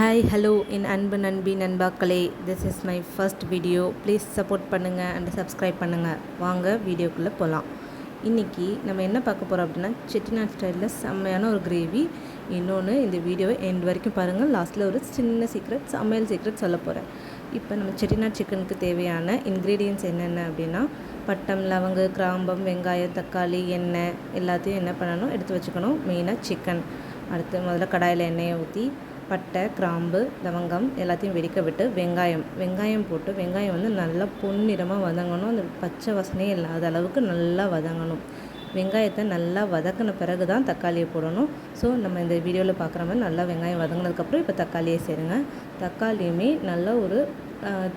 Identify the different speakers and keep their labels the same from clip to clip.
Speaker 1: Hi hello என் அன்பு நண்பி நண்பாக்களே this is my first video please support பண்ணுங்கள் அண்ட் சப்ஸ்கிரைப் பண்ணுங்கள் வாங்க வீடியோக்குள்ளே போகலாம் இன்றைக்கி நம்ம என்ன பார்க்க போகிறோம் அப்படின்னா செட்டிநாட் ஸ்டைலில் செம்மையான ஒரு கிரேவி இன்னொன்று இந்த வீடியோவை எண்ட் வரைக்கும் பாருங்கள் லாஸ்ட்டில் ஒரு சின்ன சீக்ரெட் சமையல் சீக்ரெட் சொல்ல போகிறேன் இப்போ நம்ம செட்டிநாட் சிக்கனுக்கு தேவையான இன்க்ரீடியன்ஸ் என்னென்ன அப்படின்னா பட்டம் லவங்கு கிராம்பம் வெங்காயம் தக்காளி எண்ணெய் எல்லாத்தையும் என்ன பண்ணணும் எடுத்து வச்சுக்கணும். மெயினாக சிக்கன் அடுத்து முதல்ல கடாயில் எண்ணெயை ஊற்றி பட்டை கிராம்பு லவங்கம் எல்லாத்தையும் வெடிக்க விட்டு வெங்காயம் வெங்காயம் போட்டு வெங்காயம் வந்து நல்லா பொன்னிறமாக வதங்கணும். அந்த பச்சை வாசனையே இல்லாத அளவுக்கு நல்லா வதங்கணும். வெங்காயத்தை நல்லா வதக்கின பிறகு தான் தக்காளியை போடணும். ஸோ நம்ம இந்த வீடியோவில் பார்க்குற மாதிரி நல்லா வெங்காயம் வதங்கினதுக்கப்புறம் இப்போ தக்காளியை சேருங்க. தக்காளியுமே நல்ல ஒரு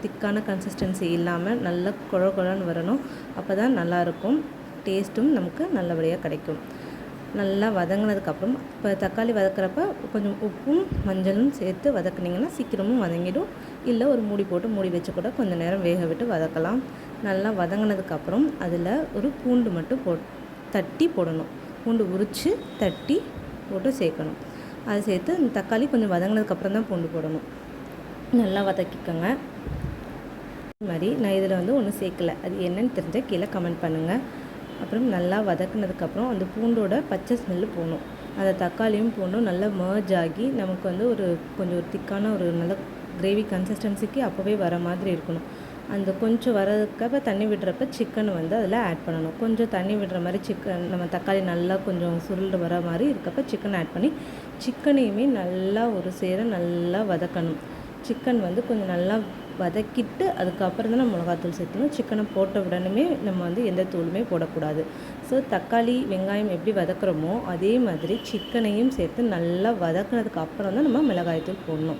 Speaker 1: திக்கான கன்சிஸ்டன்சி இல்லாமல் நல்லா குழ குழன்னு வரணும் அப்போ தான் நல்லாயிருக்கும் டேஸ்ட்டும் நமக்கு நல்லபடியாக கிடைக்கும். நல்லா வதங்கினதுக்கப்புறம் இப்போ தக்காளி வதக்கிறப்ப கொஞ்சம் உப்பும் மஞ்சளும் சேர்த்து வதக்குனிங்கன்னா சீக்கிரமும் வதங்கிடும். இல்லை ஒரு மூடி போட்டு மூடி வச்சு கூட கொஞ்சம் நேரம் வேக விட்டு வதக்கலாம். நல்லா வதங்கினதுக்கப்புறம் அதில் ஒரு பூண்டு மட்டும் போ தட்டி போடணும். பூண்டு உரித்து தட்டி போட்டு சேர்க்கணும். அதை சேர்த்து இந்த தக்காளி கொஞ்சம் வதங்கினதுக்கப்புறம் தான் பூண்டு போடணும். நல்லா வதக்கிக்கோங்க. இது மாதிரி நான் இதில் வந்து ஒன்றும் சேர்க்கலை. அது என்னன்னு தெரிஞ்சால் கீழே கமெண்ட் பண்ணுங்கள் அப்புறம் நல்லா வதக்குனதுக்கப்புறம் அந்த பூண்டோட பச்சை ஸ்மெல்லு போகணும். அந்த தக்காளியும் பூண்டும் நல்லா மர்ஜ் ஆகி நமக்கு வந்து ஒரு கொஞ்சம் ஒரு திக்கான ஒரு நல்ல கிரேவி கன்சிஸ்டன்சிக்கு அப்போவே வர மாதிரி இருக்கணும். அந்த கொஞ்சம் வரதுக்கப்ப தண்ணி விடுறப்ப சிக்கன் வந்து அதில் ஆட் பண்ணணும். கொஞ்சம் தண்ணி விடுற மாதிரி சிக்கன் நம்ம தக்காளி நல்லா கொஞ்சம் சுருண்டு வர மாதிரி இருக்கப்ப சிக்கன் ஆட் பண்ணி சிக்கனையுமே நல்லா ஒரு சேர நல்லா வதக்கணும். சிக்கன் வந்து கொஞ்சம் நல்லா வதக்கிட்டு அதுக்கப்புறம் தான் நம்ம மிளகாத்தூள் சேர்த்துணும் சிக்கனை போட்ட உடனே நம்ம வந்து எந்த தூளுமே போடக்கூடாது. ஸோ தக்காளி வெங்காயம் எப்படி வதக்குறோமோ அதே மாதிரி சிக்கனையும் சேர்த்து நல்லா வதக்கினதுக்கு அப்புறம் தான் நம்ம மிளகாய்த்தூள் போடணும்.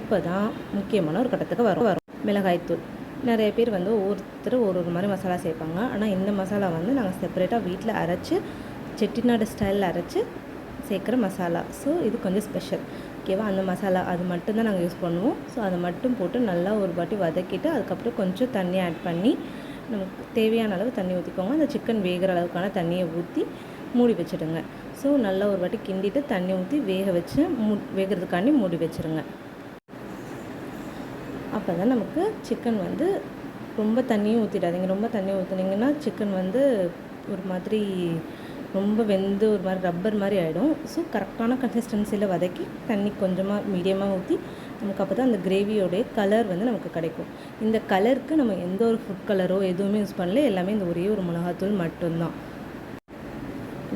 Speaker 1: இப்போ தான் முக்கியமான ஒரு கட்டத்துக்கு வரும். வரும் மிளகாய்த்தூள். நிறைய பேர் வந்து ஒவ்வொருத்தர் ஒரு ஒரு மாதிரி மசாலா சேர்ப்பாங்க. ஆனால் இந்த மசாலா வந்து நாங்கள் செப்பரேட்டாக வீட்டில் அரைச்சி செட்டிநாடு ஸ்டைலில் அரைச்சி சேர்க்குற மசாலா. ஸோ இது கொஞ்சம் ஸ்பெஷல் ஓகேவா? அந்த மசாலா அது மட்டும்தான் நாங்கள் யூஸ் பண்ணுவோம். ஸோ அதை மட்டும் போட்டு நல்லா ஒரு வாட்டி வதக்கிட்டு அதுக்கப்புறம் கொஞ்சம் தண்ணி ஆட் பண்ணி நமக்கு தேவையான அளவு தண்ணி ஊற்றிக்கோங்க அந்த சிக்கன் வேகிற அளவுக்கான தண்ணியை ஊற்றி மூடி வச்சுடுங்க. ஸோ நல்லா ஒரு வாட்டி கிண்டிட்டு தண்ணி ஊற்றி வேக வச்சு மூ வேகிறதுக்காண்டி மூடி வச்சுருங்க. அப்போ தான் நமக்கு சிக்கன் வந்து ரொம்ப தண்ணியும் ஊற்றிடாதீங்க ரொம்ப தண்ணி ஊற்றுனீங்கன்னா சிக்கன் வந்து ஒரு மாதிரி ரொம்ப வெந்து ஒரு மாதிரி ரப்பர் மாதிரி ஆகிடும் ஸோ கரெக்டான கன்சிஸ்டன்சியில் வதக்கி தண்ணி கொஞ்சமாக மீடியமாக ஊற்றி நமக்கு அப்போ தான் அந்த கிரேவியோடைய கலர் வந்து நமக்கு கிடைக்கும். இந்த கலருக்கு நம்ம எந்த ஒரு ஃபுட் கலரோ எதுவுமே யூஸ் பண்ணல. எல்லாமே இந்த ஒரே ஒரு மிளகாத்தூள் மட்டும்தான்.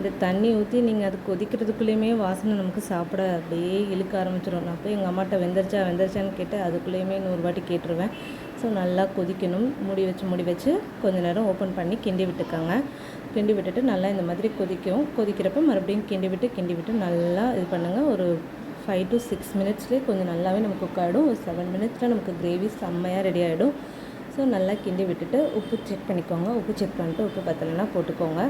Speaker 1: இந்த தண்ணி ஊற்றி நீங்கள் அது கொதிக்கிறதுக்குள்ளேயுமே வாசனை நமக்கு சாப்பிட அப்படியே இழுக்க ஆரம்பிச்சிடும் நான் போய் எங்கள் அம்மாட்ட வெந்தரிச்சா வெந்தரிச்சான்னு கேட்டு அதுக்குள்ளேயுமே நூறு வாட்டி கேட்டுருவேன். ஸோ நல்லா கொதிக்கணும். மூடி வச்சு மூடி வச்சு கொஞ்சம் நேரம் ஓப்பன் பண்ணி கிண்டி விட்டுக்கோங்க. கிண்டி விட்டுட்டு நல்லா இந்த மாதிரி கொதிக்கும். கொதிக்கிறப்ப மறுபடியும் கிண்டி விட்டு கிண்டி விட்டு நல்லா இது பண்ணுங்கள் ஒரு ஃபைவ் டு சிக்ஸ் மினிட்ஸ்லேயே கொஞ்சம் நல்லாவே நமக்கு குக் ஆகிடும் ஒரு செவன் மினிட்ஸில் நமக்கு கிரேவி செம்மையாக ரெடி ஆகிடும் ஸோ நல்லா கிண்டி விட்டுட்டு உப்பு செக் பண்ணிக்கோங்க. உப்பு செக் பண்ணிட்டு உப்பு பத்தலைன்னா போட்டுக்கோங்க.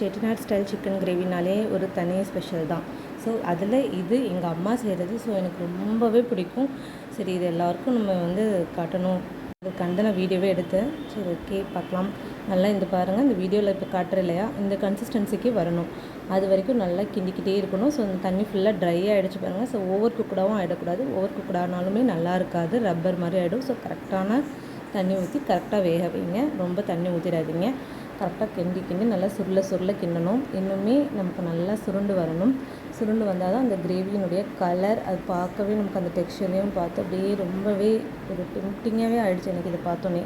Speaker 1: செட்டிநாட் ஸ்டைல் சிக்கன் கிரேவினாலே ஒரு தனி ஸ்பெஷல் தான். ஸோ அதில் இது எங்கள் அம்மா செய்கிறது ஸோ எனக்கு ரொம்பவே பிடிக்கும். சரி இது எல்லாருக்கும் நம்ம வந்து காட்டணும். இதுக்காண்ட நான் வீடியோவே எடுத்தேன். சரி ஓகே பார்க்கலாம். நல்லா இந்த பாருங்கள் இந்த வீடியோவில் இப்போ காட்டுற இல்லையா? இந்த கன்சிஸ்டன்சிக்கு வரணும். அது வரைக்கும் நல்லா கிண்டிக்கிட்டே இருக்கணும். ஸோ அந்த தண்ணி ஃபுல்லாக ட்ரை ஆகிடுச்சு பாருங்கள் ஸோ ஓவர் குக்கடாகவும் ஆகிடக்கூடாது ஓவர் குக்கடானாலுமே நல்லா இருக்காது. ரப்பர் மாதிரி ஆகிடும் ஸோ கரெக்டான தண்ணி ஊற்றி கரெக்டாக வேக வைங்க. ரொம்ப தண்ணி ஊற்றிடாதீங்க கரெக்டாக கிண்டி கிண்டி நல்லா சுருள சுருள கிண்டணும் இன்னுமே நமக்கு நல்லா சுருண்டு வரணும். சுருண்டு வந்தால் தான் அந்த கிரேவியினுடைய கலர் அது பார்க்கவே நமக்கு அந்த டெக்ஸ்டரையும் பார்த்து அப்படியே ரொம்பவே ஒரு டெம்டிங்காகவே ஆகிடுச்சு எனக்கு இதை பார்த்தோன்னே.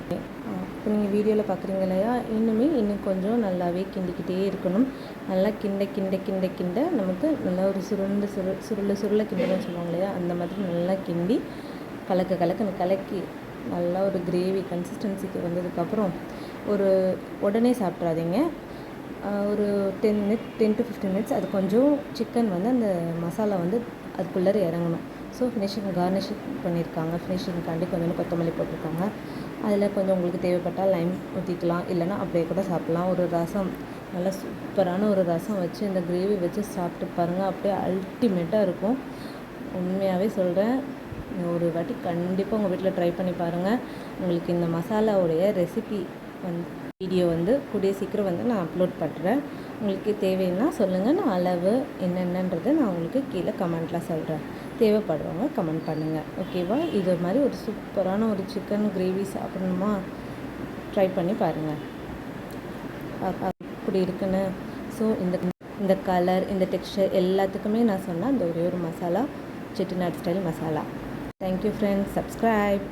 Speaker 1: இப்போ நீங்கள் வீடியோவில் பார்க்குறீங்க இல்லையா? இன்னுமே இன்னும் கொஞ்சம் நல்லாவே கிண்டிக்கிட்டே இருக்கணும். நல்லா கிண்ட கிண்ட கிண்ட கிண்ட நமக்கு நல்லா ஒரு சுருண்டு சுரு சுருள சுருள கிண்டன்னு சொல்லுவாங்க இல்லையா? அந்த மாதிரி நல்லா கிண்டி கலக்க கலக்க கலக்கி நல்லா ஒரு கிரேவி கன்சிஸ்டன்சிக்கு வந்ததுக்கப்புறம் ஒரு உடனே சாப்பிட்றாதீங்க. ஒரு ten minute ten to fifteen minutes அது கொஞ்சம் சிக்கன் வந்து அந்த மசாலா வந்து அதுக்குள்ளே இறங்கணும். ஸோ ஃபினிஷிங் கார்னிஷிங் பண்ணியிருக்காங்க. ஃபினிஷிங்காண்டி கொஞ்சம் கொத்தமல்லி போட்டிருக்காங்க. அதில் கொஞ்சம் உங்களுக்கு தேவைப்பட்டால் லைம் ஊற்றிக்கலாம் இல்லைனா அப்படியே கூட சாப்பிட்லாம். ஒரு ரசம் நல்லா சூப்பரான ஒரு ரசம் வச்சு இந்த கிரேவி வச்சு சாப்பிட்டு பாருங்கள் அப்படியே அல்டிமேட்டாக இருக்கும். உண்மையாகவே சொல்கிறேன் ஒரு வாட்டி கண்டிப்பாக உங்கள் வீட்டில் ட்ரை பண்ணி பாருங்கள் உங்களுக்கு இந்த மசாலாவுடைய ரெசிபி வந்து வீடியோ வந்து கூடிய சீக்கிரம் வந்து நான் அப்லோட் பண்ணுறேன் உங்களுக்கு தேவைன்னா சொல்லுங்கள் நான் அளவு என்னென்னன்றதை நான் உங்களுக்கு கீழே கமெண்ட்டில் சொல்கிறேன் தேவைப்படுறவங்க கமெண்ட் பண்ணுங்கள் ஓகேவா இது மாதிரி ஒரு சூப்பரான ஒரு சிக்கன் கிரேவி சாப்பிடணுமா? ட்ரை பண்ணி பாருங்கள் இப்படி இருக்குன்னு? ஸோ இந்த இந்த கலர் இந்த டெக்ஸ்டர் எல்லாத்துக்குமே நான் சொன்னால் அந்த ஒரே ஒரு masala Chettinad style masala. Thank you friends subscribe